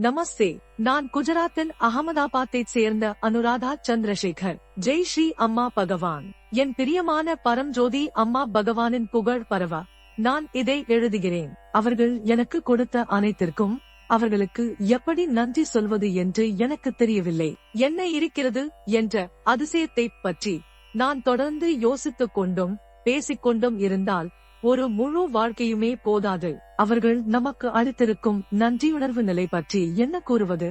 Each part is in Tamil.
நமஸ்தே. நான் குஜராத்தின் அகமதாபாத்தைச் சேர்ந்த அனுராதா சந்திரசேகர். ஜெய் ஸ்ரீ அம்மா பகவான். என் பிரியமான பரம்ஜோதி அம்மா பகவானின் புகழ் பரவ. நான் இதை எழுதுகிறேன். அவர்கள் எனக்கு கொடுத்த அனைத்திற்கும் அவர்களுக்கு எப்படி நன்றி சொல்வது என்று எனக்கு தெரியவில்லை. என்ன இருக்கிறது என்ற அதிசயத்தை பற்றி நான் தொடர்ந்து யோசித்துக் கொண்டும் பேசிக்கொண்டும் இருந்தால் ஒரு முழு வாழ்க்கையுமே போதாது. அவர்கள் நமக்கு அளித்திருக்கும் நன்றியுணர்வு நிலை பற்றி என்ன கூறுவது?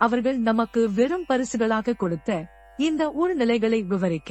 அவர்கள் நமக்கு வெறும் பரிசுகளாக கொடுத்த இந்த உள்நிலைகளை விவரிக்க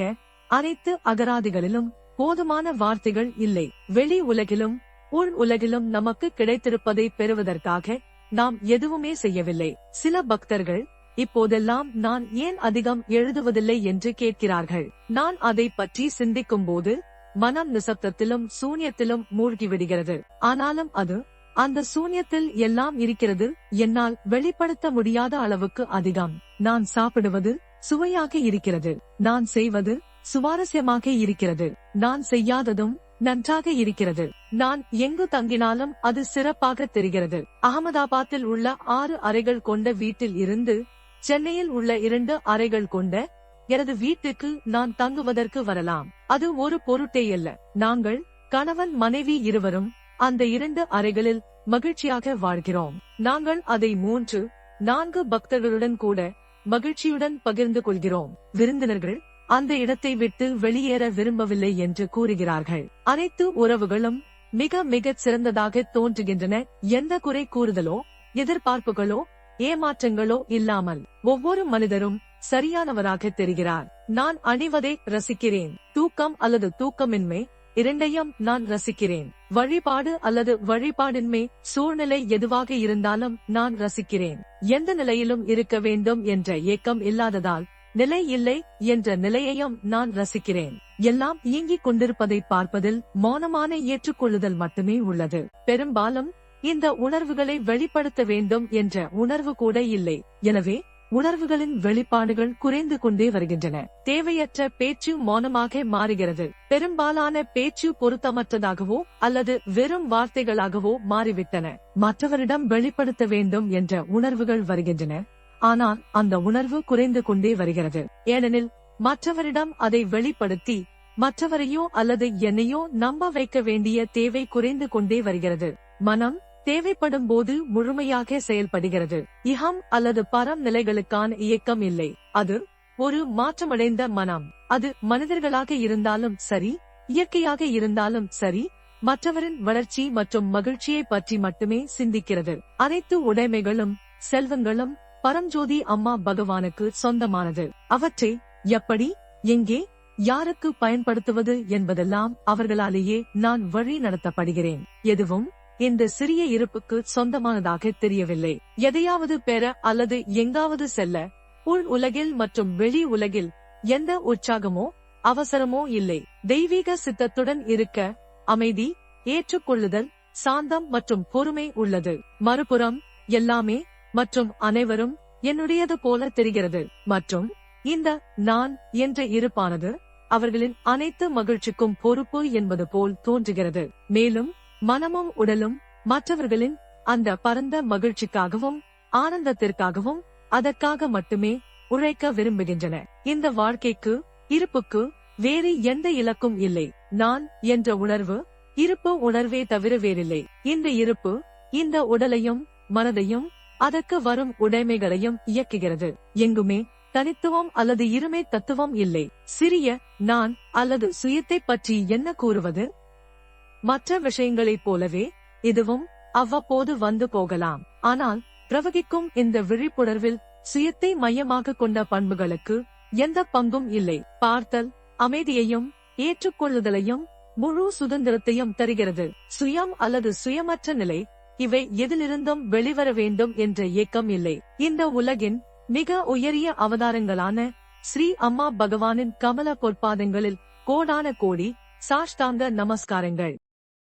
அனைத்து அகராதிகளிலும் போதுமான வார்த்தைகள் இல்லை. வெளி உலகிலும் உள் உலகிலும் நமக்கு கிடைத்திருப்பதை பெறுவதற்காக நாம் எதுவுமே செய்யவில்லை. சில பக்தர்கள் இப்போதெல்லாம் நான் ஏன் அதிகம் எழுதுவதில்லை? என்று கேட்கிறார்கள். நான் அதை பற்றி சிந்திக்கும் போது மனம் நிசப்தத்திலும் சூன்யத்திலும் மூழ்கி விடுகிறது. ஆனாலும் அது அந்த சூன்யத்தில் எல்லாம் இருக்கிறது என்னால் வெளிப்படுத்த முடியாத அளவுக்கு அதிகம். நான் சாப்பிடுவது சுவையாக இருக்கிறது. நான் செய்வது சுவாரஸ்யமாக இருக்கிறது. நான் செய்யாததும் நன்றாக இருக்கிறது. நான் எங்கு தங்கினாலும் அது சிறப்பாக தெரிகிறது. அகமதாபாத்தில் உள்ள ஆறு அறைகள் கொண்ட வீட்டில் இருந்து சென்னையில் உள்ள இரண்டு அறைகள் கொண்ட எனது வீட்டுக்கு நான் தங்குவதற்கு வரலாம். அது ஒரு பொருட்டே அல்ல. நாங்கள் கணவன் மனைவி இருவரும் அந்த இரண்டு அறைகளில் மகிழ்ச்சியாக வாழ்கிறோம். நாங்கள் அதை மூன்று நான்கு பக்தர்களுடன் கூட மகிழ்ச்சியுடன் பகிர்ந்து கொள்கிறோம். விருந்தினர்கள் அந்த இடத்தை விட்டு வெளியேற விரும்பவில்லை என்று கூறுகிறார்கள். அனைத்து உறவுகளும் மிக மிகச் சிறந்ததாக தோன்றுகின்றன. எந்த குறை கூறுதலோ எதிர்பார்ப்புகளோ ஏமாற்றங்களோ இல்லாமல் ஒவ்வொரு மனிதரும் சரியானவராக தெரிகிறார். நான் அணிவதை ரசிக்கிறேன். தூக்கம் அல்லது தூக்கமின்மை இரண்டையும் நான் ரசிக்கிறேன். வழிபாடு அல்லது வழிபாடின்மை சூழ்நிலை எதுவாக இருந்தாலும் நான் ரசிக்கிறேன். எந்த நிலையிலும் இருக்க வேண்டும் என்ற ஏக்கம் இல்லாததால் நிலை இல்லை என்ற நிலையையும் நான் ரசிக்கிறேன். எல்லாம் இயங்கிக் கொண்டிருப்பதை பார்ப்பதில் மௌனமான ஏற்றுக்கொள்ளுதல் மட்டுமே உள்ளது. பெரும்பாலும் இந்த உணர்வுகளை வெளிப்படுத்த வேண்டும் என்ற உணர்வு கூட இல்லை. எனவே உணர்வுகளின் வெளிப்பாடுகள் குறைந்து கொண்டே வருகின்றன. தேவையற்ற பேச்சு மௌனமாக மாறுகிறது. பெரும்பாலான பேச்சு பொருத்தமற்றதாகவோ அல்லது வெறும் வார்த்தைகளாகவோ மாறிவிட்டன. மற்றவரிடம் வெளிப்படுத்த வேண்டும் என்ற உணர்வுகள் வருகின்றன. ஆனால் அந்த உணர்வு குறைந்து கொண்டே வருகிறது. ஏனெனில் மற்றவரிடம் அதை வெளிப்படுத்தி மற்றவரையோ அல்லது என்னையோ நம்ப வைக்க வேண்டிய தேவை குறைந்து கொண்டே வருகிறது. மனம் தேவைப்படும் போது முழுமையாக செயல்படுகிறது. இகம் அல்லது பரம் நிலைகளுக்கான இயக்கம் இல்லை. அது ஒரு மாற்றமடைந்த மனம். அது மனிதர்களாக இருந்தாலும் சரி இயற்கையாக இருந்தாலும் சரி மற்றவரின் வளர்ச்சி மற்றும் மகிழ்ச்சியை பற்றி மட்டுமே சிந்திக்கிறது. அனைத்து உடைமைகளும் செல்வங்களும் பரம்ஜோதி அம்மா பகவானுக்கு சொந்தமானது. அவற்றை எப்படி எங்கே யாருக்கு பயன்படுத்துவது என்பதெல்லாம் அவர்களாலேயே நான் வழி நடத்தப்படுகிறேன். எதுவும் இந்த சிறிய இருப்புக்கு சொந்தமானதாக தெரியவில்லை. எதையாவது பெற அல்லது எங்காவது செல்ல உள் உலகில் மற்றும் வெளி உலகில் எந்த உற்சாகமோ அவசரமோ இல்லை. தெய்வீக சித்தத்துடன் இருக்க அமைதி ஏற்றுக்கொள்ளுதல் சாந்தம் மற்றும் பொறுமை உள்ளது. மறுபுறம் எல்லாமே மற்றும் அனைவரும் என்னுடையது போல தெரிகிறது. மற்றும் இந்த நான் என்ற இருப்பானது அவர்களின் அனைத்து மகிழ்ச்சிக்கும் பொறுப்பு என்பது போல் தோன்றுகிறது. மேலும் மனமும் உடலும் மற்றவர்களின் அந்த பரந்த மகிழ்ச்சிக்காகவும் ஆனந்தத்திற்காகவும் அதற்காக மட்டுமே உழைக்க விரும்புகின்றன. இந்த வாழ்க்கைக்கு இருப்புக்கு வேறு எந்த இலக்கும் இல்லை. நான் என்ற உணர்வு இருப்பு உணர்வே தவிர வேறில்லை. இந்த இருப்பு இந்த உடலையும் மனதையும் அதற்கு வரும் உடைமைகளையும் இயக்குகிறது. எங்குமே தனித்துவம் அல்லது இருமை தத்துவம் இல்லை. சிறிய நான் அல்லது சுயத்தை பற்றி என்ன கூறுவது? மற்ற விஷயங்களைப் போலவே இதுவும் அவ்வப்போது வந்து போகலாம். ஆனால் பிரவகிக்கும் இந்த விழிப்புணர்வில் சுயத்தை மையமாக கொண்ட பண்புகளுக்கு எந்த பங்கும் இல்லை. பார்த்தல் அமைதியையும் ஏற்றுக்கொள்ளுதலையும் முழு சுதந்திரத்தையும் தருகிறது. சுயம் அல்லது சுயமற்ற நிலை இவை எதிலிருந்தும் வெளிவர வேண்டும் என்ற ஏக்கம் இல்லை. இந்த உலகின் மிக உயரிய அவதாரங்களான ஸ்ரீ அம்மா பகவானின் கமல பொற்பாதங்களில் கோடான கோடி சாஷ்டாங்க நமஸ்காரங்கள்.